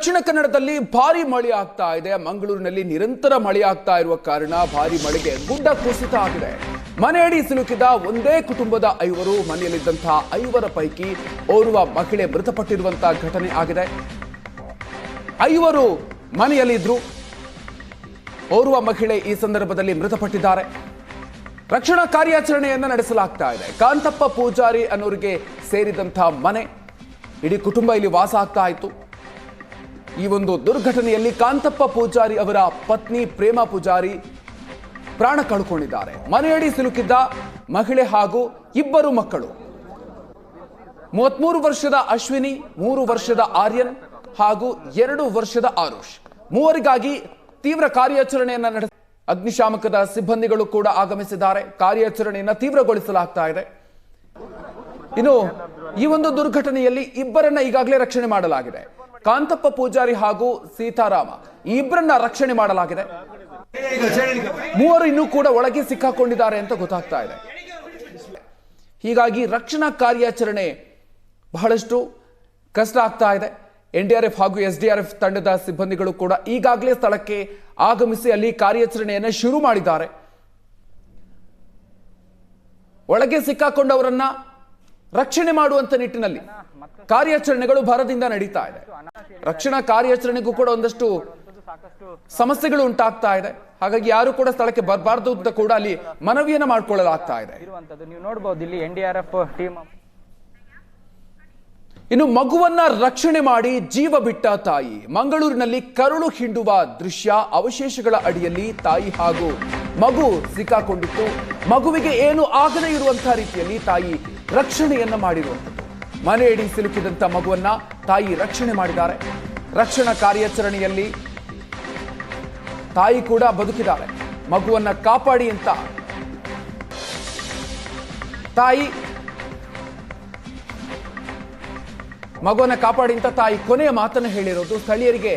ದಕ್ಷಿಣ ಕನ್ನಡದಲ್ಲಿ ಭಾರಿ ಮಳೆ ಆಗ್ತಾ ಇದೆ. ಮಂಗಳೂರಿನಲ್ಲಿ ನಿರಂತರ ಮಳೆ ಆಗ್ತಾ ಇರುವ ಕಾರಣ ಭಾರಿ ಮಳೆಗೆ ಗುಡ್ಡ ಕುಸಿತ ಆಗಿದೆ. ಮನೆಯಡಿ ಸಿಲುಕಿದ ಒಂದೇ ಕುಟುಂಬದ ಐವರು, ಮನೆಯಲ್ಲಿದ್ದಂತಹ ಐವರ ಪೈಕಿ ಓರ್ವ ಮಹಿಳೆ ಮೃತಪಟ್ಟಿರುವಂತಹ ಘಟನೆ ಆಗಿದೆ. ಐವರು ಮನೆಯಲ್ಲಿದ್ರು, ಓರ್ವ ಮಹಿಳೆ ಈ ಸಂದರ್ಭದಲ್ಲಿ ಮೃತಪಟ್ಟಿದ್ದಾರೆ. ರಕ್ಷಣಾ ಕಾರ್ಯಾಚರಣೆಯನ್ನ ನಡೆಸಲಾಗ್ತಾ ಇದೆ. ಕಾಂತಪ್ಪ ಪೂಜಾರಿ ಅನ್ನೋರಿಗೆ ಸೇರಿದಂತಹ ಮನೆ, ಇಡೀ ಕುಟುಂಬ ಇಲ್ಲಿ ವಾಸ ಆಗ್ತಾ ಇತ್ತು. ಈ ಒಂದು ದುರ್ಘಟನೆಯಲ್ಲಿ ಕಾಂತಪ್ಪ ಪೂಜಾರಿ ಅವರ ಪತ್ನಿ ಪ್ರೇಮ ಪೂಜಾರಿ ಪ್ರಾಣ ಕಳ್ಕೊಂಡಿದ್ದಾರೆ. ಮನೆಯಡಿ ಸಿಲುಕಿದ್ದ ಮಹಿಳೆ ಹಾಗೂ ಇಬ್ಬರು ಮಕ್ಕಳು. ಮೂವತ್ಮೂರು ವರ್ಷದ ಅಶ್ವಿನಿ, ಮೂರು ವರ್ಷದ ಆರ್ಯನ್ ಹಾಗೂ ಎರಡು ವರ್ಷದ ಆರುಷ್. ಮೂವರಿಗಾಗಿ ತೀವ್ರ ಕಾರ್ಯಾಚರಣೆಯನ್ನು ನಡೆಸ ಅಗ್ನಿಶಾಮಕದ ಸಿಬ್ಬಂದಿಗಳು ಕೂಡ ಆಗಮಿಸಿದ್ದಾರೆ. ಕಾರ್ಯಾಚರಣೆಯನ್ನು ತೀವ್ರಗೊಳಿಸಲಾಗ್ತಾ ಇದೆ. ಇನ್ನು ಈ ಒಂದು ದುರ್ಘಟನೆಯಲ್ಲಿ ಇಬ್ಬರನ್ನ ಈಗಾಗಲೇ ರಕ್ಷಣೆ ಮಾಡಲಾಗಿದೆ. ಕಾಂತಪ್ಪ ಪೂಜಾರಿ ಹಾಗೂ ಸೀತಾರಾಮ ಇಬ್ಬರನ್ನ ರಕ್ಷಣೆ ಮಾಡಲಾಗಿದೆ. ಮೂವರು ಇನ್ನೂ ಕೂಡ ಒಳಗೆ ಸಿಕ್ಕಾಕೊಂಡಿದ್ದಾರೆ ಅಂತ ಗೊತ್ತಾಗ್ತಾ ಇದೆ. ಹೀಗಾಗಿ ರಕ್ಷಣಾ ಕಾರ್ಯಾಚರಣೆ ಬಹಳಷ್ಟು ಕಷ್ಟ ಆಗ್ತಾ ಇದೆ. ಎನ್ ಡಿ ಆರ್ ಎಫ್ ಹಾಗೂ ಎಸ್ ಡಿ ಆರ್ ಎಫ್ ತಂಡದ ಸಿಬ್ಬಂದಿಗಳು ಕೂಡ ಈಗಾಗಲೇ ಸ್ಥಳಕ್ಕೆ ಆಗಮಿಸಿ ಅಲ್ಲಿ ಕಾರ್ಯಾಚರಣೆಯನ್ನು ಶುರು ಮಾಡಿದ್ದಾರೆ. ಒಳಗೆ ಸಿಕ್ಕಾಕೊಂಡವರನ್ನ ರಕ್ಷಣೆ ಮಾಡುವಂತ ನಿಟ್ಟಿನಲ್ಲಿ ಕಾರ್ಯಾಚರಣೆಗಳು ಭರದಿಂದ ನಡೀತಾ ಇದೆ. ರಕ್ಷಣಾ ಕಾರ್ಯಾಚರಣೆಗೂ ಕೂಡ ಒಂದಷ್ಟು ಸಮಸ್ಯೆಗಳು ಉಂಟಾಗ್ತಾ ಇದೆ. ಹಾಗಾಗಿ ಯಾರು ಕೂಡ ಸ್ಥಳಕ್ಕೆ ಬರಬಾರ್ದು ಅಂತ ಕೂಡ ಅಲ್ಲಿ ಮನವಿಯನ್ನು ಮಾಡ್ಕೊಳ್ಳಲಾಗ್ತಾ ಇದೆ. ನೀವು ನೋಡಬಹುದು ಇಲ್ಲಿ N D R F team. ಇನ್ನು ಮಗುವನ್ನ ರಕ್ಷಣೆ ಮಾಡಿ ಜೀವ ಬಿಟ್ಟ ತಾಯಿ. ಮಂಗಳೂರಿನಲ್ಲಿ ಕರುಳು ಹಿಂಡುವ ದೃಶ್ಯ ಅವಶೇಷಗಳ ಅಡಿಯಲ್ಲಿ ತಾಯಿ ಹಾಗೂ ಮಗು ಸಿಕ್ಕಾಕೊಂಡಿತ್ತು. ಮಗುವಿಗೆ ಏನು ಆಗದೇ ಇರುವಂತಹ ರೀತಿಯಲ್ಲಿ ತಾಯಿ ರಕ್ಷಣೆಯನ್ನ ಮಾಡಿರುವಂಥದ್ದು. ಮನೆಯಡಿ ಸಿಲುಕಿದಂಥ ಮಗುವನ್ನ ತಾಯಿ ರಕ್ಷಣೆ ಮಾಡಿದ್ದಾರೆ. ರಕ್ಷಣಾ ಕಾರ್ಯಾಚರಣೆಯಲ್ಲಿ ತಾಯಿ ಕೂಡ ಬದುಕಿದ್ದಾರೆ. ಮಗುವನ್ನ ಕಾಪಾಡಿ ಅಂತ ತಾಯಿ ಮಗುವನ್ನ ಕಾಪಾಡಿ ಅಂತ ತಾಯಿ ಕೊನೆಯ ಮಾತನ್ನು ಹೇಳಿರೋದು, ಸ್ಥಳೀಯರಿಗೆ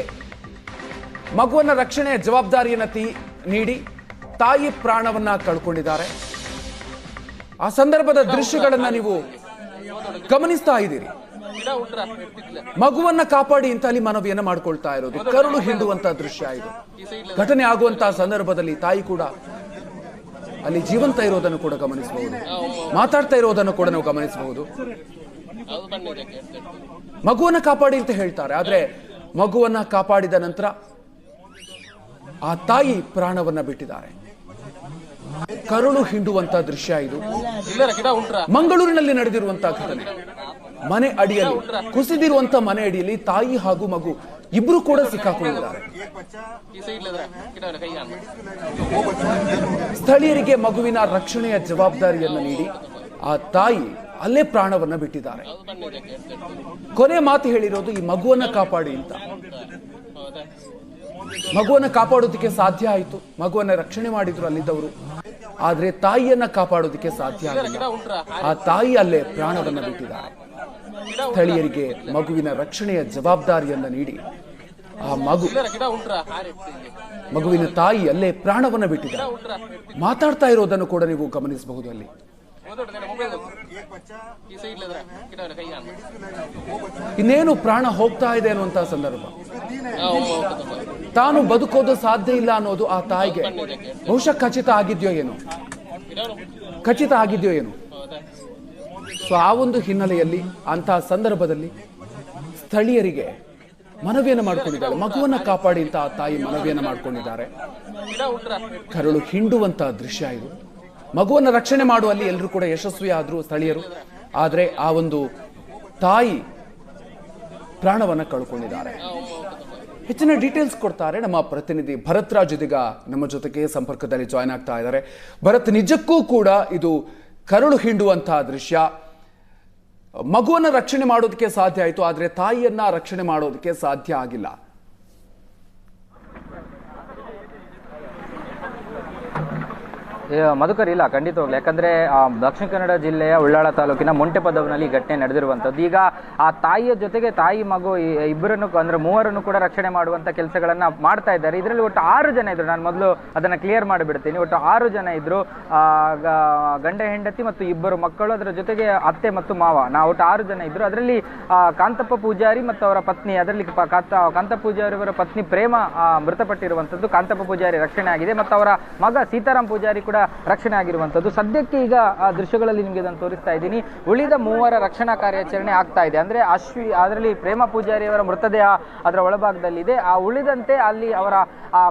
ಮಗುವನ್ನ ರಕ್ಷಣೆಯ ಜವಾಬ್ದಾರಿಯನ್ನು ತೀ, ನೀಡಿ ತಾಯಿ ಪ್ರಾಣವನ್ನ ಕಳ್ಕೊಂಡಿದ್ದಾರೆ. ಆ ಸಂದರ್ಭದ ದೃಶ್ಯಗಳನ್ನ ನೀವು ಗಮನಿಸ್ತಾ ಇದ್ದೀರಿ. ಮಗುವನ್ನ ಕಾಪಾಡಿ ಅಂತ ಅಲ್ಲಿ ಮನವಿಯನ್ನ ಮಾಡ್ಕೊಳ್ತಾ ಇರೋದು. ಕರುಳು ಹಿಂಡುವಂತ ದೃಶ್ಯ ಇದು. ಘಟನೆ ಆಗುವಂತಹ ಸಂದರ್ಭದಲ್ಲಿ ತಾಯಿ ಕೂಡ ಅಲ್ಲಿ ಜೀವಂತ ಇರೋದನ್ನು ಕೂಡ ಗಮನಿಸಬಹುದು. ಮಾತಾಡ್ತಾ ಇರೋದನ್ನು ಕೂಡ ನಾವು ಗಮನಿಸಬಹುದು. ಮಗುವನ್ನ ಕಾಪಾಡಿ ಅಂತ ಹೇಳ್ತಾರೆ. ಆದ್ರೆ ಮಗುವನ್ನ ಕಾಪಾಡಿದ ನಂತರ ಆ ತಾಯಿ ಪ್ರಾಣವನ್ನ ಬಿಟ್ಟಿದ್ದಾರೆ. ಕರುಳು ಹಿಂಡುವಂತ ದೃಶ್ಯ ಇದು. ಮಂಗಳೂರಿನಲ್ಲಿ ನಡೆದಿರುವಂತಹ ಘಟನೆ. ಮನೆ ಅಡಿಯಲ್ಲಿ ಕುಸಿದಿರುವಂತ ಮನೆ ಅಡಿಯಲ್ಲಿ ತಾಯಿ ಹಾಗೂ ಮಗು ಇಬ್ರು ಕೂಡ ಸಿಕ್ಕಾಕೊಂಡಿದ್ದಾರೆ. ಸ್ಥಳೀಯರಿಗೆ ಮಗುವಿನ ರಕ್ಷಣೆಯ ಜವಾಬ್ದಾರಿಯನ್ನು ನೀಡಿ ಆ ತಾಯಿ ಅಲ್ಲೇ ಪ್ರಾಣವನ್ನ ಬಿಟ್ಟಿದ್ದಾರೆ. ಕೊನೆ ಮಾತು ಹೇಳಿರೋದು ಈ ಮಗುವನ್ನ ಕಾಪಾಡಿ ಅಂತ. ಮಗುವನ್ನ ಕಾಪಾಡೋದಕ್ಕೆ ಸಾಧ್ಯ ಆಯಿತು. ಮಗುವನ್ನ ರಕ್ಷಣೆ ಮಾಡಿದ್ರು ಅಲ್ಲಿದ್ದವರು. ಆದ್ರೆ ತಾಯಿಯನ್ನ ಕಾಪಾಡೋದಕ್ಕೆ ಸಾಧ್ಯ ಆಗಲಿಲ್ಲ ಆ ತಾಯಿ ಅಲ್ಲೇ ಪ್ರಾಣವನ್ನ ಬಿಟ್ಟಿದ್ದಾರೆ ಸ್ಥಳೀಯರಿಗೆ ಮಗುವಿನ ರಕ್ಷಣೆಯ ಜವಾಬ್ದಾರಿಯನ್ನ ನೀಡಿ. ಆ ಮಗು ಮಗುವಿನ ತಾಯಿ ಅಲ್ಲೇ ಪ್ರಾಣವನ್ನ ಬಿಟ್ಟಿದ್ದಾರೆ ಮಾತಾಡ್ತಾ ಇರೋದನ್ನು ಕೂಡ ನೀವು ಗಮನಿಸಬಹುದು ಅಲ್ಲಿ. ಇನ್ನೇನು ಪ್ರಾಣ ಹೋಗ್ತಾ ಇದೆ ಅನ್ನುವಂತಹ ಸಂದರ್ಭ. ತಾನು ಬದುಕೋದು ಸಾಧ್ಯ ಇಲ್ಲ ಅನ್ನೋದು ಆ ತಾಯಿಗೆ. ಬಹುಶಃ ಖಚಿತ ಆಗಿದ್ಯೋ ಏನೋ? ಖಚಿತ ಆಗಿದ್ಯೋ ಏನು? ಸೊ ಆ ಒಂದು ಹಿನ್ನೆಲೆಯಲ್ಲಿ ಅಂತಹ ಸಂದರ್ಭದಲ್ಲಿ ಸ್ಥಳೀಯರಿಗೆ ಮನವಿಯನ್ನು ಮಾಡಿಕೊಂಡಿದ್ದಾರೆ. ಮಗುವನ್ನ ಕಾಪಾಡಿ ಅಂತ ಆ ತಾಯಿ ಮನವಿಯನ್ನು ಮಾಡ್ಕೊಂಡಿದ್ದಾರೆ. ಕರುಳು ಹಿಂಡುವಂತಹ ದೃಶ್ಯ ಇದು. ಮಗುವನ್ನ ರಕ್ಷಣೆ ಮಾಡುವಲ್ಲಿ ಎಲ್ಲರೂ ಕೂಡ ಯಶಸ್ವಿ ಆದರೂ ಸ್ಥಳೀಯರು. ಆದರೆ ಆ ಒಂದು ತಾಯಿ ಪ್ರಾಣವನ್ನು ಕಳ್ಕೊಂಡಿದ್ದಾರೆ. ಹೆಚ್ಚಿನ ಡೀಟೇಲ್ಸ್ ಕೊಡ್ತಾರೆ ನಮ್ಮ ಪ್ರತಿನಿಧಿ ಭರತ್ ರಾಜ್ ಇದೀಗ ನಮ್ಮ ಜೊತೆಗೆ ಸಂಪರ್ಕದಲ್ಲಿ ಜಾಯ್ನ್ ಆಗ್ತಾ ಇದ್ದಾರೆ. ಭರತ್, ನಿಜಕ್ಕೂ ಕೂಡ ಇದು ಕರುಳು ಹಿಂಡುವಂತಹ ದೃಶ್ಯ. ಮಗುವನ್ನು ರಕ್ಷಣೆ ಮಾಡೋದಕ್ಕೆ ಸಾಧ್ಯ ಆಯಿತು, ಆದರೆ ತಾಯಿಯನ್ನ ರಕ್ಷಣೆ ಮಾಡೋದಕ್ಕೆ ಸಾಧ್ಯ ಆಗಿಲ್ಲ. ಮಧುಕರ್ ಇಲ್ಲ ಖಂಡಿತವಾಗ್ಲು ಯಾಕಂದ್ರೆ ದಕ್ಷಿಣ ಕನ್ನಡ ಜಿಲ್ಲೆಯ ಉಳ್ಳಾಳ ತಾಲೂಕಿನ ಮೊಂಟೆಪದವನಲ್ಲಿ ಘಟನೆ ನಡೆದಿರುವಂತದ್ದು ಈಗ ಆ ತಾಯಿಯ ಜೊತೆಗೆ ತಾಯಿ, ಮಗು ಇಬ್ಬರನ್ನು ಅಂದ್ರೆ ಮೂವರನ್ನು ಕೂಡ ರಕ್ಷಣೆ ಮಾಡುವಂತ ಕೆಲಸಗಳನ್ನ ಮಾಡ್ತಾ ಇದ್ದಾರೆ. ಇದರಲ್ಲಿ ಒಟ್ಟು ಆರು ಜನ ಇದ್ರು. ನಾನು ಮೊದಲು ಅದನ್ನ ಕ್ಲಿಯರ್ ಮಾಡಿಬಿಡ್ತೀನಿ. ಒಟ್ಟು ಆರು ಜನ ಇದ್ರು. ಗಂಡ, ಹೆಂಡತಿ ಮತ್ತು ಇಬ್ಬರು ಮಕ್ಕಳು. ಅದರ ಜೊತೆಗೆ ಅತ್ತೆ ಮತ್ತು ಮಾವ. ನಾವು ಒಟ್ಟು ಆರು ಜನ ಇದ್ರು. ಅದರಲ್ಲಿ ಕಾಂತಪ್ಪ ಪೂಜಾರಿ ಮತ್ತು ಅವರ ಪತ್ನಿ. ಅದರಲ್ಲಿ ಕಾಂತ ಪೂಜಾರಿ ಅವರ ಪತ್ನಿ ಪ್ರೇಮ ಮೃತಪಟ್ಟಿರುವಂತದ್ದು ಕಾಂತಪ್ಪ ಪೂಜಾರಿ ರಕ್ಷಣೆ ಆಗಿದೆ. ಮತ್ತು ಅವರ ಮಗ ಸೀತಾರಾಮ್ ಪೂಜಾರಿ ಕೂಡ ರಕ್ಷಣೆ ಆಗಿರುವಂಥದ್ದು ಸದ್ಯಕ್ಕೆ ಈಗ ಆ ದೃಶ್ಯಗಳಲ್ಲಿ ನಿಮಗೆ ಇದನ್ನು ತೋರಿಸ್ತಾ ಇದ್ದೀನಿ. ಉಳಿದ ಮೂವರ ರಕ್ಷಣಾ ಕಾರ್ಯಾಚರಣೆ ಆಗ್ತಾ ಇದೆ. ಅಂದರೆ ಅಶ್ವಿ, ಅದರಲ್ಲಿ ಪ್ರೇಮ ಪೂಜಾರಿ ಅವರ ಮೃತದೇಹ ಅದರ ಒಳಭಾಗದಲ್ಲಿದೆ. ಆ ಉಳಿದಂತೆ ಅಲ್ಲಿ ಅವರ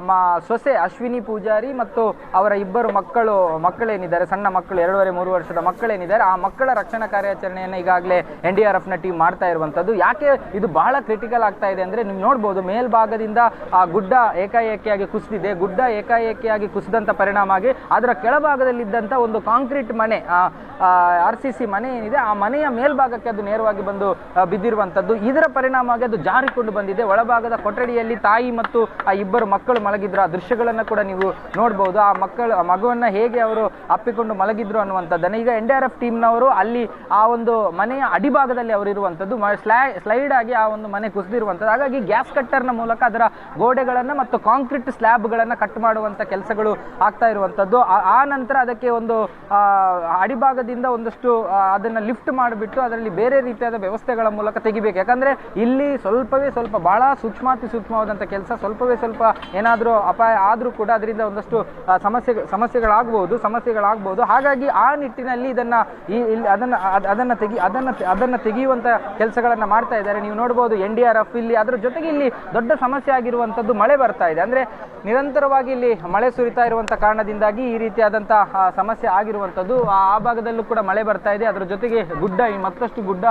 ಮ, ಸೊಸೆ ಅಶ್ವಿನಿ ಪೂಜಾರಿ ಮತ್ತು ಅವರ ಇಬ್ಬರು ಮಕ್ಕಳು, ಮಕ್ಕಳೇನಿದ್ದಾರೆ? ಸಣ್ಣ ಮಕ್ಕಳು, ಎರಡೂವರೆ, ಮೂರು ವರ್ಷದ ಮಕ್ಕಳೇನಿದ್ದಾರೆ? ಆ ಮಕ್ಕಳ ರಕ್ಷಣಾ ಕಾರ್ಯಾಚರಣೆಯನ್ನು ಈಗಾಗಲೇ ಎನ್ ಡಿ ಆರ್ ಎಫ್ನ ಟೀಮ್ ಮಾಡ್ತಾ ಇರುವಂಥದ್ದು ಯಾಕೆ ಇದು ಬಹಳ ಕ್ರಿಟಿಕಲ್ ಆಗ್ತಾ ಇದೆ ಅಂದರೆ ನೀವು ನೋಡ್ಬೋದು, ಮೇಲ್ಭಾಗದಿಂದ ಆ ಗುಡ್ಡ ಏಕಾಏಕಿಯಾಗಿ ಕುಸಿದಿದೆ. ಗುಡ್ಡ ಏಕಾಏಕಿಯಾಗಿ ಕುಸಿದಂಥ ಪರಿಣಾಮ ಆಗಿ ಅದರ ಕೆಳಭಾಗದಲ್ಲಿದ್ದಂಥ ಒಂದು ಕಾಂಕ್ರೀಟ್ ಮನೆ ಆರ್ ಸಿ ಸಿ ಮನೆ ಏನಿದೆ, ಆ ಮನೆಯ ಮೇಲ್ಭಾಗಕ್ಕೆ ಅದು ನೇರವಾಗಿ ಬಂದು ಬಿದ್ದಿರುವಂಥದ್ದು ಇದರ ಪರಿಣಾಮವಾಗಿ ಅದು ಜಾರಿಕೊಂಡು ಬಂದಿದೆ. ಒಳಭಾಗದ ಕೊಠಡಿಯಲ್ಲಿ ತಾಯಿ ಮತ್ತು, ಆ, ಇಬ್ಬರು ಮಕ್ಕಳು ಮಲಗಿದ್ರು. ಆ ದೃಶ್ಯಗಳನ್ನು ಕೂಡ ನೀವು ನೋಡ್ಬೋದು. ಆ ಮಕ್ಕಳು ಮಗುವನ್ನು ಮಗುವನ್ನ ಹೇಗೆ ಅವರು ಅಪ್ಪಿಕೊಂಡು ಮಲಗಿದ್ರು ಅನ್ನುವಂಥದ್ದನ್ನು ಈಗ ಎನ್ ಡಿ ಆರ್ ಎಫ್ ಟೀಮ್ನವರು ಅಲ್ಲಿ ಆ ಒಂದು ಮನೆಯ ಅಡಿಭಾಗದಲ್ಲಿ ಅವರು ಇರುವಂಥದ್ದು. ಸ್ಲೈಡ್ ಆಗಿ ಆ ಒಂದು ಮನೆ ಕುಸಿದಿರುವಂಥದ್ದು. ಹಾಗಾಗಿ ಗ್ಯಾಸ್ ಕಟ್ಟರ್ನ ಮೂಲಕ ಅದರ ಗೋಡೆಗಳನ್ನು ಮತ್ತು ಕಾಂಕ್ರೀಟ್ ಸ್ಲ್ಯಾಬ್ಗಳನ್ನು ಕಟ್ ಮಾಡುವಂಥ ಕೆಲಸಗಳು ಆಗ್ತಾ ಇರುವಂಥದ್ದು. ಆ- ನಂತರ ಅದಕ್ಕೆ ಒಂದು ಅಡಿಭಾಗದಿಂದ ಒಂದಷ್ಟು ಅದನ್ನು ಲಿಫ್ಟ್ ಮಾಡಿಬಿಟ್ಟು ಅದರಲ್ಲಿ ಬೇರೆ ರೀತಿಯಾದ ವ್ಯವಸ್ಥೆಗಳ ಮೂಲಕ ತೆಗಿಬೇಕು. ಯಾಕಂದರೆ ಇಲ್ಲಿ ಸ್ವಲ್ಪವೇ ಸ್ವಲ್ಪ ಭಾಳ ಸೂಕ್ಷ್ಮಾತಿ ಸೂಕ್ಷ್ಮವಾದಂಥ ಕೆಲಸ, ಸ್ವಲ್ಪವೇ ಸ್ವಲ್ಪ ಏನಾದರೂ ಅಪಾಯ ಆದರೂ ಕೂಡ ಅದರಿಂದ ಒಂದಷ್ಟು ಸಮಸ್ಯೆ ಸಮಸ್ಯೆಗಳಾಗ್ಬೋದು ಸಮಸ್ಯೆಗಳಾಗ್ಬೋದು. ಹಾಗಾಗಿ ಆ ನಿಟ್ಟಿನಲ್ಲಿ ಇದನ್ನು ಈ, ಇಲ್ಲಿ ಅದನ್ನು ಅದನ್ನು ತೆಗಿ, ಅದನ್ನು ಅದನ್ನು ತೆಗೆಯುವಂಥ ಕೆಲಸಗಳನ್ನು ಮಾಡ್ತಾ ಇದ್ದಾರೆ. ನೀವು ನೋಡ್ಬೋದು ಎನ್ ಡಿ ಆರ್ ಎಫ್ ಇಲ್ಲಿ ಅದರ ಜೊತೆಗೆ ಇಲ್ಲಿ ದೊಡ್ಡ ಸಮಸ್ಯೆ ಆಗಿರುವಂಥದ್ದು ಮಳೆ ಬರ್ತಾ ಇದೆ. ಅಂದರೆ ನಿರಂತರವಾಗಿ ಇಲ್ಲಿ ಮಳೆ ಸುರಿತಾ ಇರುವಂಥ ಕಾರಣದಿಂದಾಗಿ ಈ ರೀತಿಯಾದಂತಹ ಆ, ಸಮಸ್ಯೆ ಆಗಿರುವಂಥದ್ದು. ಆ ಭಾಗದಲ್ಲೂ ಕೂಡ ಮಳೆ ಬರ್ತಾ ಇದೆ. ಅದರ ಜೊತೆಗೆ ಗುಡ್ಡ ಮತ್ತಷ್ಟು ಗುಡ್ಡ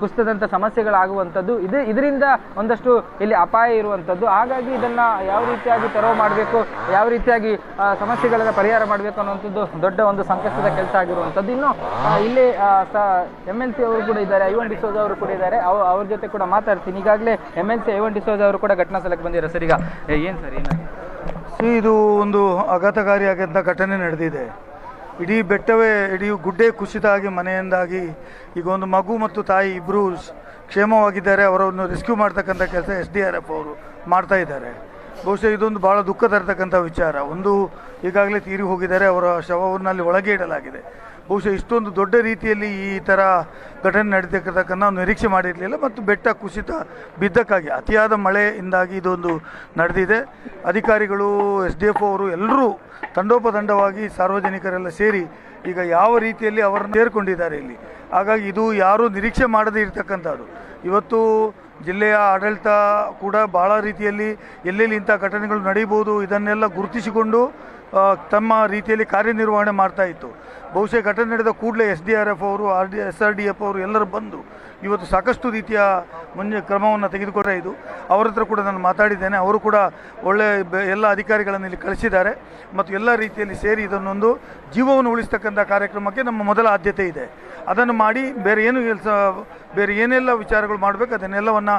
ಕುಸಿತದಂಥ ಸಮಸ್ಯೆಗಳಾಗುವಂಥದ್ದು. ಇದು ಇದರಿಂದ ಒಂದಷ್ಟು ಇಲ್ಲಿ ಅಪಾಯ ಇರುವಂಥದ್ದು. ಹಾಗಾಗಿ ಇದನ್ನು ಯಾವ ರೀತಿಯಾಗಿ ತೆರವು ಮಾಡಬೇಕು ಯಾವ ರೀತಿಯಾಗಿ ಸಮಸ್ಯೆಗಳನ್ನು ಪರಿಹಾರ ಮಾಡಬೇಕು ಅನ್ನುವಂಥದ್ದು ದೊಡ್ಡ ಒಂದು ಸಂಕಷ್ಟದ ಕೆಲಸ ಆಗಿರುವಂಥದ್ದು. ಇನ್ನು ಇಲ್ಲಿ ಎಂ ಎಲ್ ಸಿ ಅವರು ಕೂಡ ಇದ್ದಾರೆ. ಐವನ್ ಡಿಸೋಜ್ ಅವರು ಕೂಡ ಇದ್ದಾರೆ. ಅವ- ಅವ್ರ ಜೊತೆ ಕೂಡ ಮಾತಾಡ್ತೀನಿ. ಈಗಾಗಲೇ M L C Ivan D'Souza ಅವರು ಕೂಡ ಘಟನಾ ಸ್ಥಳಕ್ಕೆ ಬಂದಿದ್ದಾರೆ. ಸರ್ ಈಗ ಏನು ಸರ್ ಏನಾಗಿದೆ? ಇದು ಒಂದು ಆಘಾತಕಾರಿಯಾಗಿದ್ದ ಘಟನೆ ನಡೆದಿದೆ. ಇಡೀ ಬೆಟ್ಟವೇ, ಇಡೀ ಗುಡ್ಡೆ ಕುಸಿತ ಆಗಿ ಮನೆಯಿಂದಾಗಿ ಈಗ ಒಂದು ಮಗು ಮತ್ತು ತಾಯಿ ಇಬ್ಬರು ಕ್ಷೇಮವಾಗಿದ್ದಾರೆ, ಅವರನ್ನು ರೆಸ್ಕ್ಯೂ ಮಾಡ್ತಕ್ಕಂಥ ಕೆಲಸ ಎಸ್ ಡಿ ಆರ್ ಎಫ್ ಅವರು ಮಾಡ್ತಾ ಇದ್ದಾರೆ. ಬಹುಶಃ ಇದೊಂದು ಭಾಳ ದುಃಖ ತರತಕ್ಕಂಥ ವಿಚಾರ. ಒಂದು ಈಗಾಗಲೇ ತೀರಿ ಹೋಗಿದ್ದಾರೆ, ಅವರ ಶವವನ್ನು ಅಲ್ಲಿ ಒಳಗೆ ಇಡಲಾಗಿದೆ. ಬಹುಶಃ ಇಷ್ಟೊಂದು ದೊಡ್ಡ ರೀತಿಯಲ್ಲಿ ಈ ಥರ ಘಟನೆ ನಡೀತಕ್ಕಂಥ ನಾವು ನಿರೀಕ್ಷೆ ಮಾಡಿರಲಿಲ್ಲ ಮತ್ತು ಬೆಟ್ಟ ಕುಸಿತ ಬಿದ್ದಕ್ಕಾಗಿ, ಅತಿಯಾದ ಮಳೆಯಿಂದಾಗಿ ಇದೊಂದು ನಡೆದಿದೆ. ಅಧಿಕಾರಿಗಳು, ಎಸ್ ಡಿ ಎಫ್ ಅವರು ಎಲ್ಲರೂ ತಂಡೋಪತಂಡವಾಗಿ ಸಾರ್ವಜನಿಕರೆಲ್ಲ ಸೇರಿ ಈಗ ಯಾವ ರೀತಿಯಲ್ಲಿ ಅವರನ್ನು ಸೇರಿಕೊಂಡಿದ್ದಾರೆ ಇಲ್ಲಿ. ಹಾಗಾಗಿ ಇದು ಯಾರೂ ನಿರೀಕ್ಷೆ ಮಾಡದೇ ಇರತಕ್ಕಂಥದ್ದು. ಇವತ್ತು ಜಿಲ್ಲೆಯ ಆಡಳಿತ ಕೂಡ ಭಾಳ ರೀತಿಯಲ್ಲಿ ಎಲ್ಲೆಲ್ಲಿ ಇಂಥ ಘಟನೆಗಳು ನಡೀಬೋದು ಇದನ್ನೆಲ್ಲ ಗುರುತಿಸಿಕೊಂಡು ತಮ್ಮ ರೀತಿಯಲ್ಲಿ ಕಾರ್ಯನಿರ್ವಹಣೆ ಮಾಡ್ತಾ ಇತ್ತು. ಬಹುಶಃ ಘಟನೆ ನಡೆದ ಕೂಡಲೇ ಎಸ್ ಡಿ ಆರ್ ಎಫ್ ಅವರು R D S R D F ಅವರು ಎಲ್ಲರೂ ಬಂದು ಇವತ್ತು ಸಾಕಷ್ಟು ರೀತಿಯ ಮುಂಜೆ ಕ್ರಮವನ್ನು ತೆಗೆದುಕೊಂಡ್ರೆ ಇದು. ಅವರ ಹತ್ರ ಕೂಡ ನಾನು ಮಾತಾಡಿದ್ದೇನೆ. ಅವರು ಕೂಡ ಒಳ್ಳೆ ಎಲ್ಲ ಅಧಿಕಾರಿಗಳನ್ನು ಇಲ್ಲಿ ಕಳಿಸಿದ್ದಾರೆ. ಮತ್ತು ಎಲ್ಲ ರೀತಿಯಲ್ಲಿ ಸೇರಿ ಇದನ್ನೊಂದು ಜೀವವನ್ನು ಉಳಿಸ್ತಕ್ಕಂಥ ಕಾರ್ಯಕ್ರಮಕ್ಕೆ ನಮ್ಮ ಮೊದಲ ಆದ್ಯತೆ ಇದೆ. ಅದನ್ನು ಮಾಡಿ ಬೇರೆ ಏನು ಕೆಲಸ ಬೇರೆ ಏನೆಲ್ಲ ವಿಚಾರಗಳು ಮಾಡಬೇಕು ಅದನ್ನೆಲ್ಲವನ್ನು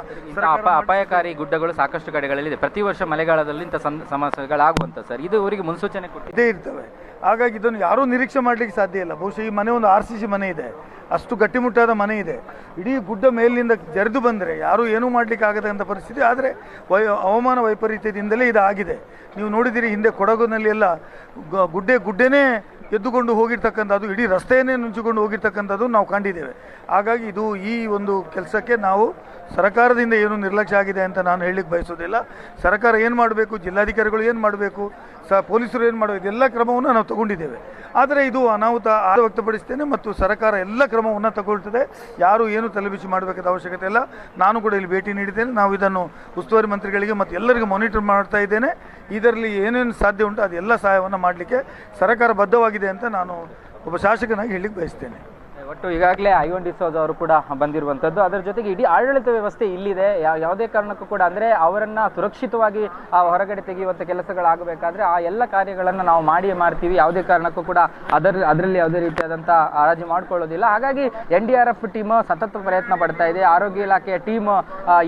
ಅಪಾಯಕಾರಿ ಗುಡ್ಡಗಳು ಸಾಕಷ್ಟು ಕಡೆಗಳಲ್ಲಿ ಇದೆ. ಪ್ರತಿ ವರ್ಷ ಮಳೆಗಾಲದಲ್ಲಿ ಇಂಥ ಸಮಸ್ಯೆಗಳಾಗುವಂಥ ಸರ್. ಇದು ಅವರಿಗೆ ಮುನ್ಸೂಚನೆ ಕೊಟ್ಟಿದೆ. ಇದೇ ಇರ್ತವೆ. ಹಾಗಾಗಿ ಇದನ್ನು ಯಾರೂ ನಿರೀಕ್ಷೆ ಮಾಡಲಿಕ್ಕೆ ಸಾಧ್ಯ ಇಲ್ಲ. ಬಹುಶಃ ಈ ಮನೆ ಒಂದು ಆರ್ ಸಿ ಸಿ ಮನೆ ಇದೆ. ಅಷ್ಟು ಗಟ್ಟಿಮುಟ್ಟಾದ ಮನೆ ಇದೆ. ಇಡೀ ಗುಡ್ಡ ಮೇಲಿನಿಂದ ಜರಿದು ಬಂದರೆ ಯಾರೂ ಏನೂ ಮಾಡಲಿಕ್ಕೆ ಆಗದಂಥ ಪರಿಸ್ಥಿತಿ, ಆದರೆ ವೈ, ಹವಾಮಾನ ವೈಪರೀತ್ಯದಿಂದಲೇ ಇದಾಗಿದೆ. ನೀವು ನೋಡಿದಿರಿ ಹಿಂದೆ ಕೊಡಗುನಲ್ಲಿ ಎಲ್ಲ ಗುಡ್ಡೆ, ಗುಡ್ಡೆನೇ ಎದ್ದುಕೊಂಡು ಹೋಗಿರ್ತಕ್ಕಂಥದ್ದು, ಇಡೀ ರಸ್ತೆಯನ್ನೇ ನುಂಚಿಕೊಂಡು ಹೋಗಿರ್ತಕ್ಕಂಥದ್ದು ನಾವು ಕಂಡಿದ್ದೇವೆ. ಹಾಗಾಗಿ ಇದು ಈ ಒಂದು ಕೆಲಸಕ್ಕೆ ನಾವು ಸರ್ಕಾರದಿಂದ ಏನು ನಿರ್ಲಕ್ಷ್ಯ ಆಗಿದೆ ಅಂತ ನಾನು ಹೇಳಲಿಕ್ಕೆ ಬಯಸೋದಿಲ್ಲ ಸರ್ಕಾರ ಏನು ಮಾಡಬೇಕು, ಜಿಲ್ಲಾಧಿಕಾರಿಗಳು ಏನು ಮಾಡಬೇಕು, ಸ ಪೊಲೀಸರು ಏನು ಮಾಡಬೇಕು ಎಲ್ಲ ಕ್ರಮವನ್ನು ನಾವು ತಗೊಂಡಿದ್ದೇವೆ. ಆದರೆ ಇದು ಅನಾಹುತ ಆದ ವ್ಯಕ್ತಪಡಿಸ್ತೇನೆ ಮತ್ತು ಸರ್ಕಾರ ಎಲ್ಲ ಕ್ರಮವನ್ನು ತಗೊಳ್ತದೆ. ಯಾರು ಏನು ತಲೆಬಿಸಿ ಮಾಡಬೇಕಾದ ಅವಶ್ಯಕತೆ ಇಲ್ಲ. ನಾನು ಕೂಡ ಇಲ್ಲಿ ಭೇಟಿ ನೀಡಿದ್ದೇನೆ. ನಾವು ಇದನ್ನು ಉಸ್ತುವಾರಿ ಮಂತ್ರಿಗಳಿಗೆ ಮತ್ತು ಎಲ್ಲರಿಗೂ ಮಾನಿಟರ್ ಮಾಡ್ತಾ ಇದ್ದೇನೆ. ಇದರಲ್ಲಿ ಏನೇನು ಸಾಧ್ಯ ಉಂಟು ಅದೆಲ್ಲ ಸಹಾಯವನ್ನು ಮಾಡಲಿಕ್ಕೆ ಸರ್ಕಾರ ಬದ್ಧವಾಗಿದೆ ಅಂತ ನಾನು ಒಬ್ಬ ಶಾಸಕನಾಗಿ ಹೇಳಲಿಕ್ಕೆ ಬಯಸ್ತೇನೆ. ಒಟ್ಟು ಈಗಾಗಲೇ ಐವನ್ ಡಿಸೋಜ್ ಅವರು ಕೂಡ ಬಂದಿರುವಂಥದ್ದು. ಅದರ ಜೊತೆಗೆ ಇಡೀ ಆಡಳಿತ ವ್ಯವಸ್ಥೆ ಇಲ್ಲಿದೆ. ಯಾವುದೇ ಕಾರಣಕ್ಕೂ ಕೂಡ ಅಂದರೆ ಅವರನ್ನು ಸುರಕ್ಷಿತವಾಗಿ ಆ ಹೊರಗಡೆ ತೆಗೆಯುವಂಥ ಕೆಲಸಗಳಾಗಬೇಕಾದ್ರೆ ಆ ಎಲ್ಲ ಕಾರ್ಯಗಳನ್ನು ನಾವು ಮಾಡಿಯೇ ಮಾಡ್ತೀವಿ. ಯಾವುದೇ ಕಾರಣಕ್ಕೂ ಕೂಡ ಅದರ, ಅದರಲ್ಲಿ ಯಾವುದೇ ರೀತಿಯಾದಂಥ ಹರಾಜು ಮಾಡ್ಕೊಳ್ಳೋದಿಲ್ಲ. ಹಾಗಾಗಿ N D R F team ಸತತ ಪ್ರಯತ್ನ ಪಡ್ತಾ ಇದೆ. ಆರೋಗ್ಯ ಇಲಾಖೆಯ ಟೀಮ್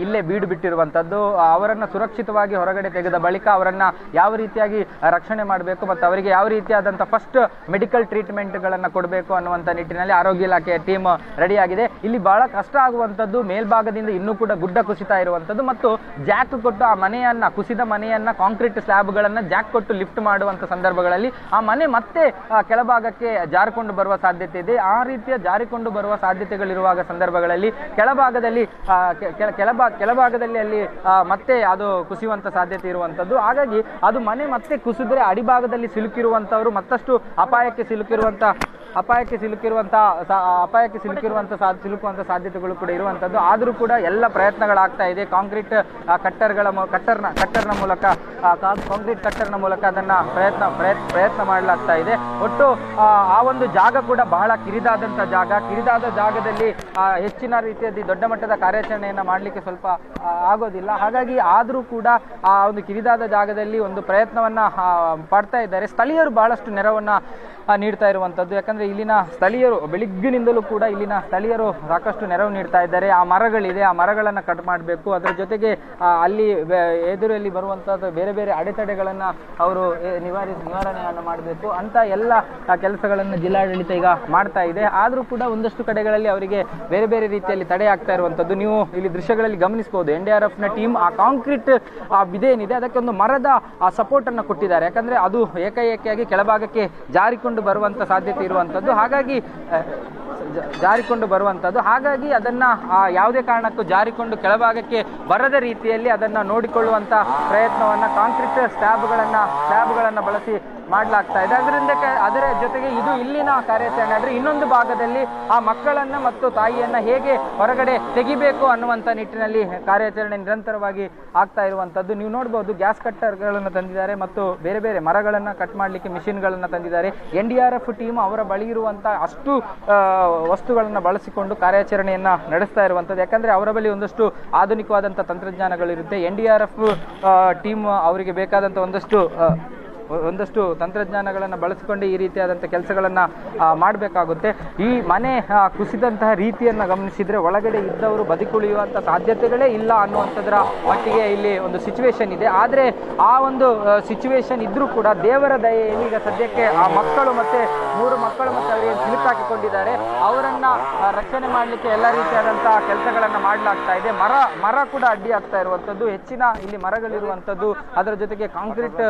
ಇಲ್ಲೇ ಬೀಡು ಬಿಟ್ಟಿರುವಂಥದ್ದು. ಅವರನ್ನು ಸುರಕ್ಷಿತವಾಗಿ ಹೊರಗಡೆ ತೆಗೆದ ಬಳಿಕ ಅವರನ್ನು ಯಾವ ರೀತಿಯಾಗಿ ರಕ್ಷಣೆ ಮಾಡಬೇಕು ಮತ್ತು ಅವರಿಗೆ ಯಾವ ರೀತಿಯಾದಂಥ ಫಸ್ಟ್ ಮೆಡಿಕಲ್ ಟ್ರೀಟ್ಮೆಂಟ್ಗಳನ್ನು ಕೊಡಬೇಕು ಅನ್ನುವಂಥ ನಿಟ್ಟಿನಲ್ಲಿ ಆರೋಗ್ಯ ಇಲಾಖೆಯ ಟೀಮ್ ರೆಡಿಯಾಗಿದೆ ಇಲ್ಲಿ ಬಹಳ ಕಷ್ಟ ಆಗುವಂಥದ್ದು ಮೇಲ್ಭಾಗದಿಂದ ಇನ್ನೂ ಕೂಡ ಗುಡ್ಡ ಕುಸಿತಾ ಇರುವಂಥದ್ದು ಮತ್ತು ಜಾಕ್ ಕೊಟ್ಟು ಆ ಮನೆಯನ್ನ, ಕುಸಿದ ಮನೆಯನ್ನ ಕಾಂಕ್ರೀಟ್ ಸ್ಲ್ಯಾಬ್ಗಳನ್ನು ಜಾಕ್ ಕೊಟ್ಟು ಲಿಫ್ಟ್ ಮಾಡುವಂತ ಸಂದರ್ಭಗಳಲ್ಲಿ ಆ ಮನೆ ಮತ್ತೆ ಕೆಳಭಾಗಕ್ಕೆ ಜಾರಿಕೊಂಡು ಬರುವ ಸಾಧ್ಯತೆ ಇದೆ. ಆ ರೀತಿಯ ಜಾರಿಕೊಂಡು ಬರುವ ಸಾಧ್ಯತೆಗಳಿರುವಾಗ ಸಂದರ್ಭಗಳಲ್ಲಿ ಕೆಳಭಾಗದಲ್ಲಿ ಕೆಳಭಾಗ ಕೆಳಭಾಗದಲ್ಲಿ ಅಲ್ಲಿ ಮತ್ತೆ ಅದು ಕುಸಿಯುವಂತ ಸಾಧ್ಯತೆ ಇರುವಂತದ್ದು ಹಾಗಾಗಿ ಅದು ಮನೆ ಮತ್ತೆ ಕುಸಿದ್ರೆ ಅಡಿಭಾಗದಲ್ಲಿ ಸಿಲುಕಿರುವಂತವರು ಮತ್ತಷ್ಟು ಅಪಾಯಕ್ಕೆ ಸಿಲುಕಿರುವಂತ ಅಪಾಯಕ್ಕೆ ಸಿಲುಕಿರುವಂತ ಅಪಾಯಕ್ಕೆ ಸಿಲುಕಿರುವಂಥ ಸಾ ಸಿಲುಕುವಂಥ ಸಾಧ್ಯತೆಗಳು ಕೂಡ ಇರುವಂಥದ್ದು. ಆದರೂ ಕೂಡ ಎಲ್ಲ ಪ್ರಯತ್ನಗಳಾಗ್ತಾ ಇದೆ. ಕಾಂಕ್ರೀಟ್ ಕಟ್ಟರ್ಗಳ ಕಟ್ಟರ್ನ ಕಟ್ಟರ್ನ ಮೂಲಕ ಕಾಂಕ್ರೀಟ್ ಕಟ್ಟರ್ನ ಮೂಲಕ ಅದನ್ನು ಪ್ರಯತ್ನ ಪ್ರಯತ್ನ ಮಾಡಲಾಗ್ತಾ ಇದೆ. ಒಟ್ಟು ಆ, ಒಂದು ಜಾಗ ಕೂಡ ಬಹಳ ಕಿರಿದಾದಂಥ ಜಾಗ. ಕಿರಿದಾದ ಜಾಗದಲ್ಲಿ ಹೆಚ್ಚಿನ ರೀತಿಯಲ್ಲಿ ದೊಡ್ಡ ಮಟ್ಟದ ಕಾರ್ಯಾಚರಣೆಯನ್ನು ಮಾಡಲಿಕ್ಕೆ ಸ್ವಲ್ಪ ಆಗೋದಿಲ್ಲ. ಹಾಗಾಗಿ ಆದರೂ ಕೂಡ ಆ ಒಂದು ಕಿರಿದಾದ ಜಾಗದಲ್ಲಿ ಒಂದು ಪ್ರಯತ್ನವನ್ನ ಪಡ್ತಾ ಇದ್ದಾರೆ. ಸ್ಥಳೀಯರು ಬಹಳಷ್ಟು ನೆರವನ್ನ ನೀಡ್ತಾ ಇರುವಂಥದ್ದು ಯಾಕಂದರೆ ಇಲ್ಲಿನ ಸ್ಥಳೀಯರು, ಬೆಳಿಗ್ಗಿನಿಂದಲೂ ಕೂಡ ಇಲ್ಲಿನ ಸ್ಥಳೀಯರು ಸಾಕಷ್ಟು ನೆರವು ನೀಡ್ತಾ ಇದ್ದಾರೆ. ಆ ಮರಗಳಿದೆ, ಆ ಮರಗಳನ್ನು ಕಟ್ ಮಾಡಬೇಕು. ಅದರ ಜೊತೆಗೆ ಅಲ್ಲಿ ಎದುರಲ್ಲಿ ಬರುವಂಥದ್ದು ಬೇರೆ ಬೇರೆ ಅಡೆತಡೆಗಳನ್ನು ಅವರು ನಿವಾರಿ ನಿವಾರಿಸಿ ನಿವಾರಣೆಯನ್ನು ಮಾಡಬೇಕು. ಅಂತ ಎಲ್ಲ ಕೆಲಸಗಳನ್ನು ಜಿಲ್ಲಾಡಳಿತ ಈಗ ಮಾಡ್ತಾ ಇದೆ. ಆದರೂ ಕೂಡ ಒಂದಷ್ಟು ಕಡೆಗಳಲ್ಲಿ ಅವರಿಗೆ ಬೇರೆ ಬೇರೆ ರೀತಿಯಲ್ಲಿ ತಡೆ ಆಗ್ತಾ ಇರುವಂಥದ್ದು ನೀವು ಇಲ್ಲಿ ದೃಶ್ಯಗಳಲ್ಲಿ ಗಮನಿಸ್ಬೋದು, ಎನ್ ಡಿ ಆರ್ ಎಫ್ನ ಟೀಮ್ ಆ ಕಾಂಕ್ರೀಟ್, ಆ ಬಿದೇನಿದೆ. ಅದಕ್ಕೆ ಒಂದು ಮರದ, ಆ ಸಪೋರ್ಟನ್ನು ಕೊಟ್ಟಿದ್ದಾರೆ. ಯಾಕಂದರೆ ಅದು ಏಕಾಏಕಿಯಾಗಿ ಕೆಳಭಾಗಕ್ಕೆ ಜಾರಿಕೊಂಡು ಬರುವಂತ ಸಾಧ್ಯತೆ ಇರುವಂತದ್ದು. ಹಾಗಾಗಿ ಜಾರಿಕೊಂಡು ಬರುವಂಥದ್ದು ಹಾಗಾಗಿ ಅದನ್ನ ಆ, ಯಾವುದೇ ಕಾರಣಕ್ಕೂ ಜಾರಿಕೊಂಡು ಕೆಳಭಾಗಕ್ಕೆ ಬರದ ರೀತಿಯಲ್ಲಿ ಅದನ್ನ ನೋಡಿಕೊಳ್ಳುವಂತ ಪ್ರಯತ್ನವನ್ನ ಕಾಂಕ್ರೀಟ್ ಸ್ಟ್ಯಾಬ್ಗಳನ್ನು ಸ್ಟ್ಯಾಬ್ಗಳನ್ನು ಬಳಸಿ ಮಾಡಲಾಗ್ತಾ ಇದೆ. ಅದರಿಂದ ಅದರ ಇದು ಇಲ್ಲಿನ ಕಾರ್ಯಾಚರಣೆ ಆದರೆ ಇನ್ನೊಂದು ಭಾಗದಲ್ಲಿ ಆ ಮಕ್ಕಳನ್ನು ಮತ್ತು ತಾಯಿಯನ್ನು ಹೇಗೆ ಹೊರಗಡೆ ತೆಗಿಬೇಕು ಅನ್ನುವಂಥ ನಿಟ್ಟಿನಲ್ಲಿ ಕಾರ್ಯಾಚರಣೆ ನಿರಂತರವಾಗಿ ಆಗ್ತಾ ಇರುವಂಥದ್ದು ನೀವು ನೋಡ್ಬೋದು ಗ್ಯಾಸ್ ಕಟ್ಟರ್ಗಳನ್ನು ತಂದಿದ್ದಾರೆ ಮತ್ತು ಬೇರೆ ಬೇರೆ ಮರಗಳನ್ನು ಕಟ್ ಮಾಡಲಿಕ್ಕೆ ಮಿಷಿನ್ಗಳನ್ನು ತಂದಿದ್ದಾರೆ. N D R F team ಅವರ ಬಳಿ ಇರುವಂಥ ಅಷ್ಟು ವಸ್ತುಗಳನ್ನು ಬಳಸಿಕೊಂಡು ಕಾರ್ಯಾಚರಣೆಯನ್ನು ನಡೆಸ್ತಾ ಇರುವಂಥದ್ದು ಯಾಕಂದರೆ ಅವರ ಬಳಿ ಒಂದಷ್ಟು ಆಧುನಿಕವಾದಂಥ ತಂತ್ರಜ್ಞಾನಗಳಿರುತ್ತೆ. N D R F team ಅವರಿಗೆ ಬೇಕಾದಂಥ ಒಂದಷ್ಟು ಒಂದಷ್ಟು ತಂತ್ರಜ್ಞಾನಗಳನ್ನು ಬಳಸಿಕೊಂಡು ಈ ರೀತಿಯಾದಂಥ ಕೆಲಸಗಳನ್ನು ಮಾಡಬೇಕಾಗುತ್ತೆ. ಈ ಮನೆ ಕುಸಿದಂತಹ ರೀತಿಯನ್ನು ಗಮನಿಸಿದರೆ ಒಳಗಡೆ ಇದ್ದವರು ಬದುಕುಳಿಯುವಂಥ ಸಾಧ್ಯತೆಗಳೇ ಇಲ್ಲ ಅನ್ನುವಂಥದ್ರ ಮಟ್ಟಿಗೆ ಇಲ್ಲಿ ಒಂದು ಸಿಚುವೇಶನ್ ಇದೆ. ಆದರೆ ಆ ಒಂದು ಸಿಚುವೇಶನ್ ಇದ್ದರೂ ಕೂಡ ದೇವರ ದಯೆಯಲ್ಲಿ ಈಗ ಸದ್ಯಕ್ಕೆ ಆ ಮಕ್ಕಳು ಮತ್ತೆ ಮೂರು ಮಕ್ಕಳು ಮತ್ತು ಅವರಿಗೆ ಸಿಲುಕಾಕಿಕೊಂಡಿದ್ದಾರೆ. ಅವರನ್ನು ರಕ್ಷಣೆ ಮಾಡಲಿಕ್ಕೆ ಎಲ್ಲ ರೀತಿಯಾದಂಥ ಕೆಲಸಗಳನ್ನು ಮಾಡಲಾಗ್ತಾ ಇದೆ. ಮರ ಮರ ಕೂಡ ಅಡ್ಡಿ ಆಗ್ತಾ ಇರುವಂಥದ್ದು. ಹೆಚ್ಚಿನ ಇಲ್ಲಿ ಮರಗಳಿರುವಂಥದ್ದು. ಅದರ ಜೊತೆಗೆ ಕಾಂಕ್ರೀಟ್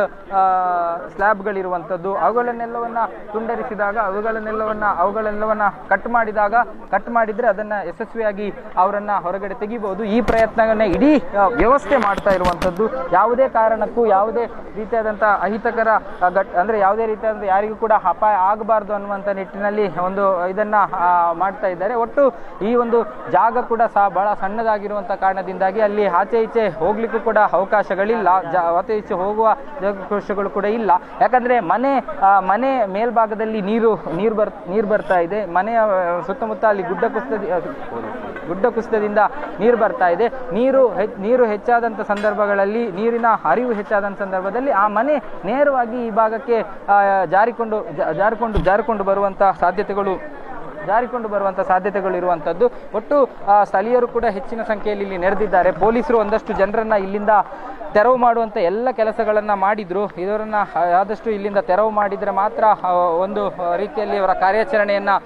ಸ್ಲ್ಯಾಬ್ಗಳಿರುವಂಥದ್ದು, ಅವುಗಳನ್ನೆಲ್ಲವನ್ನು ತುಂಡರಿಸಿದಾಗ, ಅವುಗಳನ್ನೆಲ್ಲವನ್ನು ಅವುಗಳೆಲ್ಲವನ್ನು ಕಟ್ ಮಾಡಿದಾಗ ಕಟ್ ಮಾಡಿದ್ರೆ ಅದನ್ನ ಯಶಸ್ವಿಯಾಗಿ ಅವರನ್ನು ಹೊರಗಡೆ ತೆಗಿಬೋದು. ಈ ಪ್ರಯತ್ನವನ್ನು ಇಡೀ ವ್ಯವಸ್ಥೆ ಮಾಡ್ತಾ ಇರುವಂಥದ್ದು. ಯಾವುದೇ ಕಾರಣಕ್ಕೂ, ಯಾವುದೇ ರೀತಿಯಾದಂಥ ಅಹಿತಕರ ಘಟ್, ಅಂದ್ರೆ ಯಾವುದೇ ರೀತಿಯಾದಂಥ ಯಾರಿಗೂ ಕೂಡ ಅಪಾಯ ಆಗಬಾರ್ದು ಅನ್ನುವಂಥ ನಿಟ್ಟಿನಲ್ಲಿ ಒಂದು ಇದನ್ನ ಮಾಡ್ತಾ ಇದ್ದಾರೆ. ಒಟ್ಟು ಈ ಒಂದು ಜಾಗ ಕೂಡ ಸಹ ಬಹಳ ಸಣ್ಣದಾಗಿರುವಂಥ ಕಾರಣದಿಂದಾಗಿ ಅಲ್ಲಿ ಆಚೆ ಈಚೆ ಹೋಗ್ಲಿಕ್ಕೂ ಕೂಡ ಅವಕಾಶಗಳಿಲ್ಲ. ಜಾ, ಆಚೆ ಈಚೆ ಹೋಗುವ ಅವಕಾಶಗಳು ಕೂಡ ಇಲ್ಲ. ಯಾಕಂದ್ರೆ ಮನೆ ಮನೆ ಮೇಲ್ಭಾಗದಲ್ಲಿ ನೀರು ನೀರು ಬರ್, ನೀರು ಬರ್ತಾ ಇದೆ. ಮನೆಯ ಸುತ್ತಮುತ್ತ ಅಲ್ಲಿ ಗುಡ್ಡ ಕುಸಿತದ ಗುಡ್ಡ ಕುಸಿತದಿಂದ ನೀರು ಬರ್ತಾ ಇದೆ. ನೀರು ಹೆಚ್ ನೀರು ಹೆಚ್ಚಾದಂಥ ಸಂದರ್ಭಗಳಲ್ಲಿ, ನೀರಿನ ಹರಿವು ಹೆಚ್ಚಾದಂಥ ಸಂದರ್ಭದಲ್ಲಿ ಆ ಮನೆ ನೇರವಾಗಿ ಈ ಭಾಗಕ್ಕೆ ಜಾರಿಕೊಂಡು ಜಾರಿಕೊಂಡು ಜಾರಿಕೊಂಡು ಬರುವಂಥ ಸಾಧ್ಯತೆಗಳು, ಜಾರಿಕೊಂಡು ಬರುವಂಥ ಸಾಧ್ಯತೆಗಳು ಇರುವಂಥದ್ದು ಒಟ್ಟು ಸ್ಥಳೀಯರು ಕೂಡ ಹೆಚ್ಚಿನ ಸಂಖ್ಯೆಯಲ್ಲಿ ಇಲ್ಲಿ ನೆರೆದಿದ್ದಾರೆ. ಪೊಲೀಸರು ಒಂದಷ್ಟು ಜನರನ್ನು ಇಲ್ಲಿಂದ ತೆರವು ಮಾಡುವಂಥ ಎಲ್ಲ ಕೆಲಸಗಳನ್ನು ಮಾಡಿದ್ರು. ಇದರನ್ನು ಆದಷ್ಟು ಇಲ್ಲಿಂದ ತೆರವು ಮಾಡಿದರೆ ಮಾತ್ರ ಒಂದು ರೀತಿಯಲ್ಲಿ ಇವರ ಕಾರ್ಯಾಚರಣೆಯನ್ನು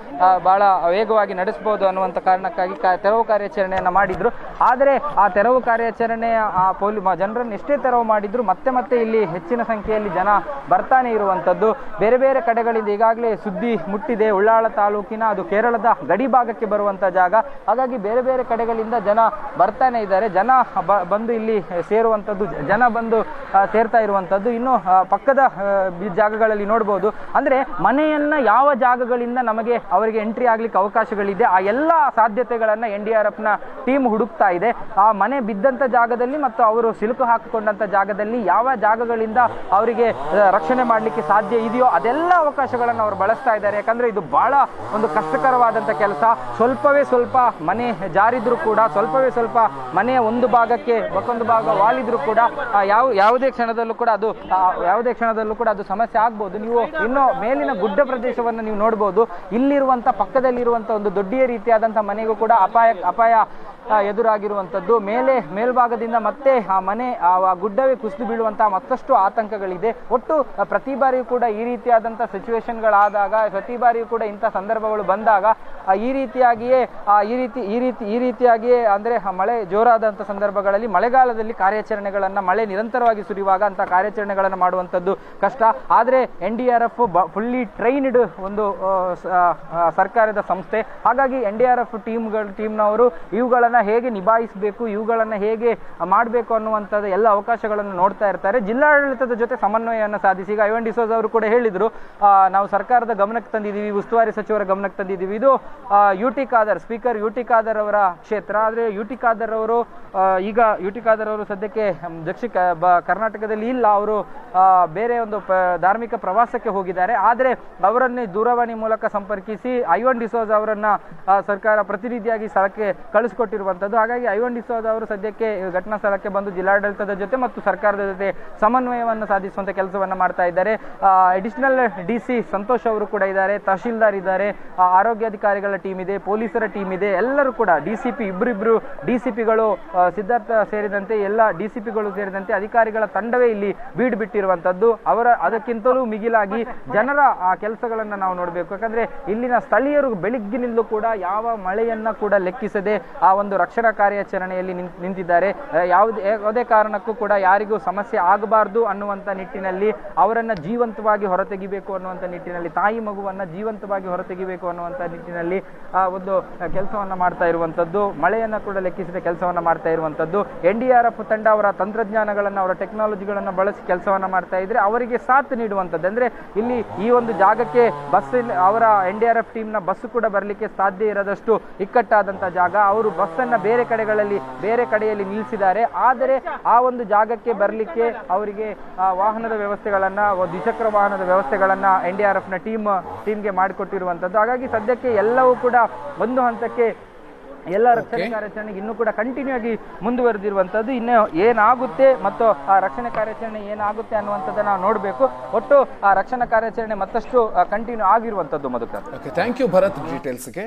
ಭಾಳ ವೇಗವಾಗಿ ನಡೆಸ್ಬೋದು ಅನ್ನುವಂಥ ಕಾರಣಕ್ಕಾಗಿ ತೆರವು ಕಾರ್ಯಾಚರಣೆಯನ್ನು ಮಾಡಿದರು. ಆದರೆ ಆ ತೆರವು ಕಾರ್ಯಾಚರಣೆಯ, ಆ ಪೊಲೀ ಜನರನ್ನು ಎಷ್ಟೇ ತೆರವು ಮಾಡಿದ್ರು, ಮತ್ತೆ ಮತ್ತೆ ಇಲ್ಲಿ ಹೆಚ್ಚಿನ ಸಂಖ್ಯೆಯಲ್ಲಿ ಜನ ಬರ್ತಾನೆ ಇರುವಂಥದ್ದು ಬೇರೆ ಬೇರೆ ಕಡೆಗಳಿಂದ ಈಗಾಗಲೇ ಸುದ್ದಿ ಮುಟ್ಟಿದೆ. ಉಳ್ಳಾಳ ತಾಲೂಕಿನ, ಅದು ಕೇರಳದ ಗಡಿ ಭಾಗಕ್ಕೆ ಬರುವಂಥ ಜಾಗ. ಹಾಗಾಗಿ ಬೇರೆ ಬೇರೆ ಕಡೆಗಳಿಂದ ಜನ ಬರ್ತಾನೆ ಇದ್ದಾರೆ. ಜನ ಬಂದು ಇಲ್ಲಿ ಸೇರುವಂಥದ್ದು ಜನ ಬಂದು ಸೇರ್ತಾ ಇರುವಂಥದ್ದು ಇನ್ನು ಪಕ್ಕದ ಜಾಗಗಳಲ್ಲಿ ನೋಡ್ಬೋದು. ಅಂದರೆ ಮನೆಯನ್ನು ಯಾವ ಜಾಗಗಳಿಂದ ನಮಗೆ ಅವರಿಗೆ ಎಂಟ್ರಿ ಆಗಲಿಕ್ಕೆ ಅವಕಾಶಗಳಿದೆ, ಆ ಎಲ್ಲ ಸಾಧ್ಯತೆಗಳನ್ನು ಎನ್ ಡಿ ಆರ್ ಎಫ್ನ ಟೀಮ್ ಹುಡುಕ್ತಾ ಇದೆ. ಆ ಮನೆ ಬಿದ್ದಂಥ ಜಾಗದಲ್ಲಿ ಮತ್ತು ಅವರು ಸಿಲುಕು ಹಾಕಿಕೊಂಡಂಥ ಜಾಗದಲ್ಲಿ ಯಾವ ಜಾಗಗಳಿಂದ ಅವರಿಗೆ ರಕ್ಷಣೆ ಮಾಡಲಿಕ್ಕೆ ಸಾಧ್ಯ ಇದೆಯೋ ಅದೆಲ್ಲ ಅವಕಾಶಗಳನ್ನು ಅವರು ಬಳಸ್ತಾ ಇದ್ದಾರೆ. ಯಾಕಂದರೆ ಇದು ಭಾಳ ಒಂದು ಕಷ್ಟಕರವಾದಂಥ ಕೆಲಸ. ಸ್ವಲ್ಪವೇ ಸ್ವಲ್ಪ ಮನೆ ಜಾರಿದ್ರೂ ಕೂಡ, ಸ್ವಲ್ಪವೇ ಸ್ವಲ್ಪ ಮನೆಯ ಒಂದು ಭಾಗಕ್ಕೆ ಮತ್ತೊಂದು ಭಾಗ ವಾಲಿದ್ರು ಕೂಡ ಆ, ಯಾವ ಯಾವುದೇ ಕ್ಷಣದಲ್ಲೂ ಕೂಡ ಅದು ಯಾವುದೇ ಕ್ಷಣದಲ್ಲೂ ಕೂಡ ಅದು ಸಮಸ್ಯೆ ಆಗ್ಬೋದು. ನೀವು ಇನ್ನು ಮೇಲಿನ ಗುಡ್ಡ ಪ್ರದೇಶವನ್ನು ನೀವು ನೋಡ್ಬೋದು. ಇಲ್ಲಿರುವಂಥ ಪಕ್ಕದಲ್ಲಿರುವಂಥ ಒಂದು ದೊಡ್ಡ ರೀತಿಯಾದಂತಹ ಮನೆಗೂ ಕೂಡ ಅಪಾಯ ಅಪಾಯ ಎದುರಾಗಿರುವಂಥದ್ದು. ಮೇಲೆ, ಮೇಲ್ಭಾಗದಿಂದ ಮತ್ತೆ ಆ ಮನೆ, ಆ ಗುಡ್ಡವೇ ಕುಸಿದು ಬೀಳುವಂತಹ ಮತ್ತಷ್ಟು ಆತಂಕಗಳಿದೆ. ಒಟ್ಟು ಪ್ರತಿ ಬಾರಿಯೂ ಕೂಡ ಈ ರೀತಿಯಾದಂಥ ಸಿಚುವೇಶನ್ಗಳಾದಾಗ ಪ್ರತಿ ಬಾರಿಯೂ ಕೂಡ ಇಂಥ ಸಂದರ್ಭಗಳು ಬಂದಾಗ ಈ ರೀತಿಯಾಗಿಯೇ ಈ ರೀತಿ ಈ ರೀತಿ, ಈ ರೀತಿಯಾಗಿಯೇ ಅಂದರೆ ಮಳೆ ಜೋರಾದಂಥ ಸಂದರ್ಭಗಳಲ್ಲಿ ಮಳೆಗಾಲದಲ್ಲಿ ಕಾರ್ಯಾಚರಣೆಗಳನ್ನು ಮಳೆ ನಿರಂತರವಾಗಿ ಸುರಿಯುವಾಗ ಅಂತ ಕಾರ್ಯಾಚರಣೆಗಳನ್ನು ಮಾಡುವಂಥದ್ದು ಕಷ್ಟ. ಆದರೆ N D R F fully trained ಒಂದು ಸರ್ಕಾರದ ಸಂಸ್ಥೆ. ಹಾಗಾಗಿ ಎನ್ ಡಿ ಆರ್ ಎಫ್ ಟೀಮ್ಗಳು, ಟೀಮ್ನವರು ಇವುಗಳನ್ನು ಹೇಗೆ ನಿಭಾಯಿಸಬೇಕು, ಇವುಗಳನ್ನು ಹೇಗೆ ಮಾಡಬೇಕು ಅನ್ನುವಂಥದ್ದು ಎಲ್ಲ ಅವಕಾಶಗಳನ್ನು ನೋಡ್ತಾ ಇರ್ತಾರೆ. ಜಿಲ್ಲಾಡಳಿತದ ಜೊತೆ ಸಮನ್ವಯವನ್ನು ಸಾಧಿಸಿ, ಈಗ ಐವನ್ ಡಿಸೋಸ್ ಅವರು ಕೂಡ ಹೇಳಿದರು ನಾವು ಸರ್ಕಾರದ ಗಮನಕ್ಕೆ ತಂದಿದ್ದೀವಿ, ಉಸ್ತುವಾರಿ ಸಚಿವರ ಗಮನಕ್ಕೆ ತಂದಿದ್ದೀವಿ. ಇದು U T Khader, speaker U T Khader ಅವರ ಕ್ಷೇತ್ರ. ಆದರೆ ಯು ಟಿ ಖಾದರ್ ಅವರು ಈಗ ಯು ಟಿ ಖಾದರ್ ಅವರು ಸದ್ಯಕ್ಕೆ ದಕ್ಷಿಣ ಕರ್ನಾಟಕದಲ್ಲಿ ಇಲ್ಲ. ಅವರು ಬೇರೆ ಒಂದು ಧಾರ್ಮಿಕ ಪ್ರವಾಸಕ್ಕೆ ಹೋಗಿದ್ದಾರೆ. ಆದರೆ ಅವರನ್ನೇ ದೂರವಾಣಿ ಮೂಲಕ ಸಂಪರ್ಕಿಸಿ ಐವನ್ ಡಿಸೋಜ್ ಅವರನ್ನು ಸರ್ಕಾರ ಪ್ರತಿನಿಧಿಯಾಗಿ ಸ್ಥಳಕ್ಕೆ ಕಳಿಸ್ಕೊಟ್ಟಿರುವಂಥದ್ದು ಹಾಗಾಗಿ ಐವನ್ ಡಿಸೋದ ಅವರು ಸದ್ಯಕ್ಕೆ ಘಟನಾ ಸ್ಥಳಕ್ಕೆ ಬಂದು ಜಿಲ್ಲಾಡಳಿತದ ಜೊತೆ ಮತ್ತು ಸರ್ಕಾರದ ಜೊತೆ ಸಮನ್ವಯವನ್ನು ಸಾಧಿಸುವಂಥ ಕೆಲಸವನ್ನು ಮಾಡ್ತಾ ಇದ್ದಾರೆ. ಅಡಿಷನಲ್ ಡಿ ಸಿ ಸಂತೋಷ್ ಅವರು ಕೂಡ ಇದ್ದಾರೆ ತಹಶೀಲ್ದಾರ್ ಇದ್ದಾರೆ ಆ, ಆರೋಗ್ಯಾಧಿಕಾರಿಗಳ ಟೀಮ್ ಇದೆ ಪೊಲೀಸರ ಟೀಮ್ ಇದೆ ಎಲ್ಲರೂ ಕೂಡ ಡಿ ಸಿ ಪಿ ಇಬ್ಬರಿಬ್ಬರು ಡಿ ಸಿ ಪಿಗಳು ಸಿದ್ಧಾರ್ಥ ಸೇರಿದಂತೆ ಎಲ್ಲ ಡಿ ಸಿ ಪಿಗಳು ಸೇರಿದಂತೆ ಅಧಿಕಾರಿಗಳ ತಂಡವೇ ಇಲ್ಲಿ ಬೀಡ್ ಬಿಟ್ಟಿರುವಂಥದ್ದು ಅವರ ಅದಕ್ಕಿಂತಲೂ ಮಿಗಿಲಾಗಿ ಜನರ ಆ ಕೆಲಸಗಳನ್ನು ನಾವು ನೋಡಬೇಕು. ಯಾಕಂದ್ರೆ ಇಲ್ಲಿನ ಸ್ಥಳೀಯರು ಬೆಳಿಗ್ಗಿನಿಂದಲೂ ಕೂಡ ಯಾವ ಮಳೆಯನ್ನ ಕೂಡ ಲೆಕ್ಕಿಸದೆ ಆ ಒಂದು ರಕ್ಷಣಾ ಕಾರ್ಯಾಚರಣೆಯಲ್ಲಿ ನಿಂತ್- ನಿಂತಿದ್ದಾರೆ. ಯಾವುದೇ ಯಾವುದೇ ಕಾರಣಕ್ಕೂ ಕೂಡ ಯಾರಿಗೂ ಸಮಸ್ಯೆ ಆಗಬಾರ್ದು ಅನ್ನುವಂಥ ನಿಟ್ಟಿನಲ್ಲಿ ಅವರನ್ನ ಜೀವಂತವಾಗಿ ಹೊರತೆಗಿಬೇಕು ಅನ್ನುವಂಥ ನಿಟ್ಟಿನಲ್ಲಿ, ತಾಯಿ ಮಗುವನ್ನ ಜೀವಂತವಾಗಿ ಹೊರತೆಗಿಬೇಕು ಅನ್ನುವಂಥ ನಿಟ್ಟಿನಲ್ಲಿ ಒಂದು ಕೆಲಸವನ್ನ ಮಾಡ್ತಾ ಇರುವಂಥದ್ದು ಮಳೆಯನ್ನ ಕೂಡ ಲೆಕ್ಕಿಸಿದ ಕೆಲಸವನ್ನ ಮಾಡ್ತಾ ಇರುವಂಥದ್ದು ಎನ್ ಡಿ ಆರ್ ಎಫ್ ತಂಡ ಅವರ ತಂತ್ರಜ್ಞಾನಗಳನ್ನು, ಅವರ ಟೆಕ್ನಾಲಜಿಗಳನ್ನು ಬಳಸಿ ಕೆಲಸವನ್ನ ಮಾಡ್ತಾ ಇದ್ದರೆ ಅವರಿಗೆ ಸಾಥ್ ನೀಡುವಂಥದ್ದು ಅಂದ್ರೆ ಇಲ್ಲಿ ಈ ಒಂದು ಜಾಗಕ್ಕೆ ಬಸ್ ಅವರ ಎನ್ ಡಿ ಆರ್ ಎಫ್ ಟೀಮ್ನ ಬಸ್ ಕೂಡ ಬರಲಿಕ್ಕೆ ಸಾಧ್ಯ ಇರದಷ್ಟು ಇಕ್ಕಟ್ಟಾದಂಥ ಜಾಗ. ಅವರು ಬಸ್ಸನ್ನು ಬೇರೆ ಕಡೆಗಳಲ್ಲಿ ಬೇರೆ ಕಡೆಯಲ್ಲಿ ನಿಲ್ಲಿಸಿದ್ದಾರೆ. ಆದರೆ ಆ ಒಂದು ಜಾಗಕ್ಕೆ ಬರಲಿಕ್ಕೆ ಅವರಿಗೆ ಆ ವಾಹನದ ವ್ಯವಸ್ಥೆಗಳನ್ನು ದ್ವಿಚಕ್ರ ವಾಹನದ ವ್ಯವಸ್ಥೆಗಳನ್ನು ಎನ್ ಡಿ ಆರ್ ಎಫ್ನ ಟೀಮ್ ಟೀಮ್ಗೆ ಮಾಡಿಕೊಟ್ಟಿರುವಂಥದ್ದು. ಹಾಗಾಗಿ ಸದ್ಯಕ್ಕೆ ಎಲ್ಲವೂ ಕೂಡ ಒಂದು ಹಂತಕ್ಕೆ ಎಲ್ಲ ರಕ್ಷಣೆ ಕಾರ್ಯಾಚರಣೆಗೆ ಇನ್ನೂ ಕೂಡ ಕಂಟಿನ್ಯೂ ಆಗಿ ಮುಂದುವರೆದಿರುವಂಥದ್ದು. ಇನ್ನು ಏನಾಗುತ್ತೆ ಮತ್ತು ಆ ರಕ್ಷಣೆ ಕಾರ್ಯಾಚರಣೆ ಏನಾಗುತ್ತೆ ಅನ್ನುವಂಥದ್ದು ನಾವು ನೋಡಬೇಕು. ಒಟ್ಟು ಆ ರಕ್ಷಣಾ ಕಾರ್ಯಾಚರಣೆ ಮತ್ತಷ್ಟು ಕಂಟಿನ್ಯೂ ಆಗಿರುವಂಥದ್ದು Madhukar. Okay thank you Bharath ಡೀಟೇಲ್ಸ್ಗೆ